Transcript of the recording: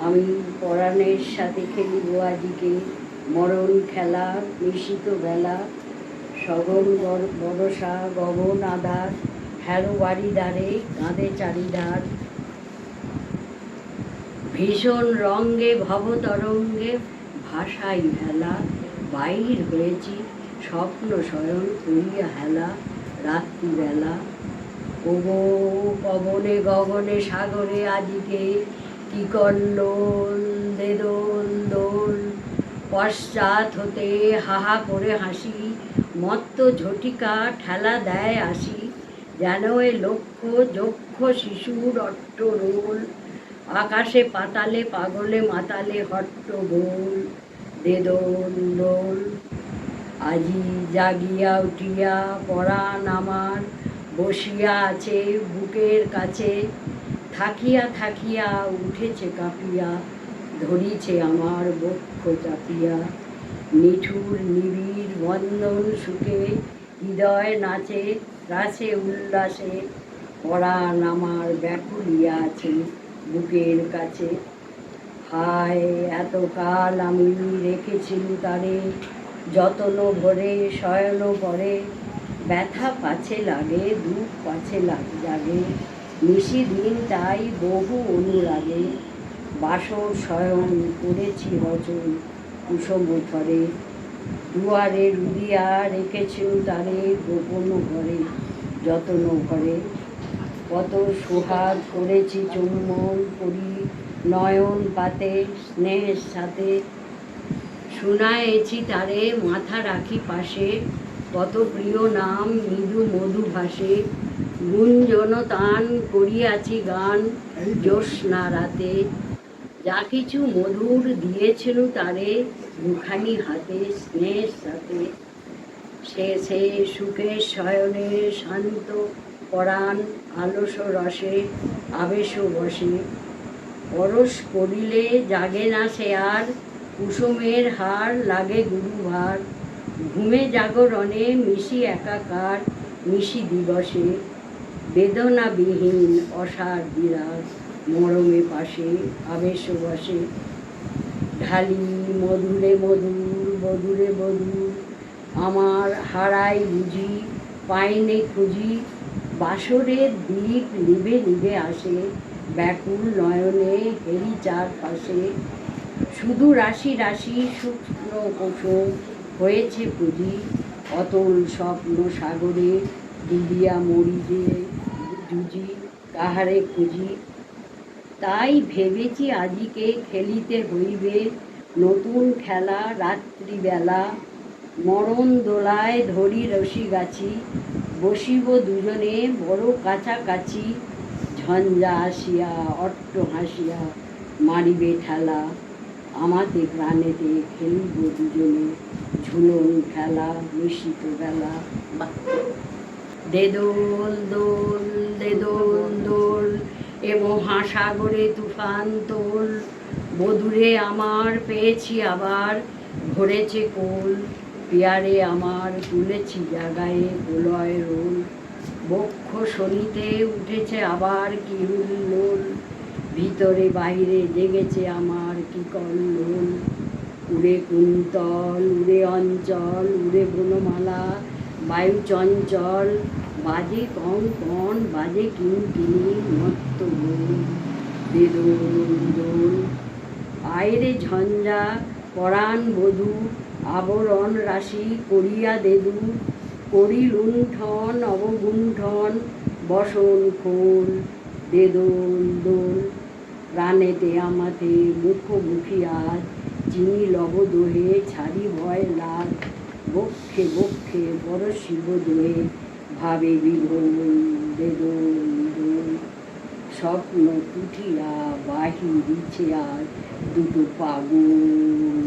আমি পরাণের সাথে খেলিব আজিকে। মরণ খেলা, নিশিত বেলা। সগন বরসা, গগন আধার। হ্যালো বাড়ি দ্বারে কাঁধে চারিধার। ভীষণ রঙ্গে, ভবতরঙ্গে ভাষাই হেলা। বাহির হয়েছি, স্বপ্ন স্বয়ং করিয়া হেলা। রাত্রিবেলা ওগো পবনে গগনে সাগরে আজিকে কি দেদোল দোল। পশ্চাৎ হতে হাহা করে হাসি, মত্ত ঝটিকা ঠেলা দেয় আসি, যেন এ লক্ষ্য যক্ষ শিশুর অট্ট রোল। আকাশে পাতালে, পাগলে মাতালে হট্ট গোল দেদোল দোল। আজি জাগিয়া উঠিয়া পরাণ আমার বসিয়া আছে বুকের কাছে, থাকিয়া থাকিয়া উঠেছে কাঁপিয়া, ধরিছে আমার বক্ষ চাপিয়া। নিঠুর নিবিড় বন্ধন সুখে হৃদয় নাচে, রাসে উল্লাসে, পরাণ আমার ব্যাকুলিয়া আছে বুকের কাছে। হায়, এতকাল আমি রেখেছি তারে, যতন ভরে, শয়ন পরে ব্যথা পাছে লাগে, দুঃখ পাছে লাগ জাগে। নিশি দিন তাই বহু অনুরাগে। বাসর শয়ন করেছি রচন কুসুম ধরে দুয়ারে রুদিয়া রেখেছিল তারে গোপন ঘরে, যতন ঘরে কত সোহাগ করেছি চুম্বন করি, নয়ন পাতে, স্নেহের সাথে। শুনায়েছি তারে মাথা রাখি পাশে। কত প্রিয় নাম মৃদু মধু ভাসে। গুঞ্জন তান করিয়াছি গান জ্যোৎস্না রাতে। যা কিছু মধুর দিয়েছিল তারে দুখানি হাতে স্নেহের সাথে। সে সে সুখের শয়নে শান্ত পরাণ আলস রসে আবেশ বসে। পরশ করিলে জাগে না সে আর, কুসুমের হার লাগে গুরুভার। ঘুমে জাগরণে মিশি একাকার, মিশি দিবসে। বেদনাবিহীন, অসার বিরাট মরমে পাশে, আবেশ বসে। ঢালি মধুরে মধুর মধুরে মধুর আমার হারাই বুঝি, পাইনে খুঁজি। বাসরের দ্বীপ নিবে নিবে আসে, ব্যাকুল নয়নে হেরি চারপাশে। শুধু রাশি রাশি শুকনো কুসুম হয়েছে পুঁজি অতল স্বপ্ন সাগরে ডুবিয়া মরি যে জুজি কাহারে খুঁজি? তাই ভেবেছি আজিকে খেলিতে হইবে নতুন খেলা রাত্রিবেলা। মরণ দোলায় ধরি রশি গাছি, বসিব দুজনে বড় কাছাকাছি। ঝঞ্ঝা আসিয়া, অট্ট হাসিয়া মারিবে ঠেলা। আমাতে প্রাণেতে খেলিব দুজনে। ঝুলন খেলা নিশ্চিত বেলা। দেদোল দোল দেদোল দোল এ মহাসাগরে তুফান তোল। বধুরে আমার পেয়েছি আবার, ভরেছে কোল। পিয়ারে আমার তুলেছি জাগায়ে প্রলয় রোল। বক্ষ শনিতে উঠেছে আবার কি হুল্লোল ভিতরে বাইরে জেগেছে আমার কি কল্লোল? উড়ে কুন্তল, উড়ে অঞ্চল, উড়ে বনমালা, বায়ু চঞ্চল, বাজে কন কন, বাজে কিন কিনি, মত্ত বেদোল আয়রে ঝঞ্ঝা, পরাণ বধূ, আবরণ রাশি করিয়া দেদু। করি লুণ্ঠন অবগুণ্ঠন, বসন খোল, দেদোল, দোল। প্রাণেতে আমাতে মুখোমুখি আজ চিনি লব দোহে ছাড়ি ভয় লাল, বক্ষে বক্ষে বড় শিব দোহে, ভাবে বিভোল বেদোল স্বপ্ন টুটিয়া বাহি দিছে আর দুটো পাগল।